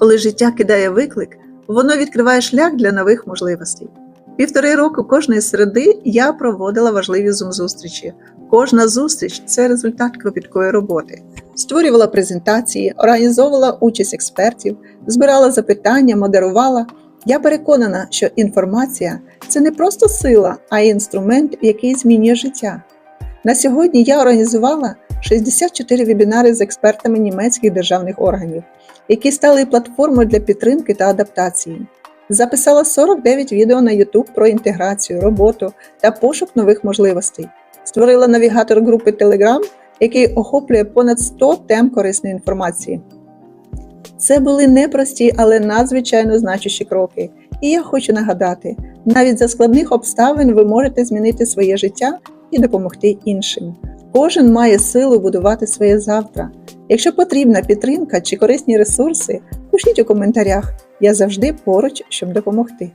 Коли життя кидає виклик, воно відкриває шлях для нових можливостей. Півтори року кожної середи я проводила важливі зум-зустрічі. Кожна зустріч це результат кропіткої роботи. Створювала презентації, організовувала участь експертів, збирала запитання, модерувала. Я переконана, що інформація це не просто сила, а й інструмент, який змінює життя. На сьогодні я організувала 64 вебінари з експертами німецьких державних органів, які стали платформою для підтримки та адаптації. Записала 49 відео на YouTube про інтеграцію, роботу та пошук нових можливостей. Створила навігатор групи Telegram, який охоплює понад 100 тем корисної інформації. Це були непрості, але надзвичайно значущі кроки. І я хочу нагадати: навіть за складних обставин ви можете змінити своє життя і допомогти іншим. Кожен має силу будувати своє завтра. Якщо потрібна підтримка чи корисні ресурси, пишіть у коментарях. Я завжди поруч, щоб допомогти.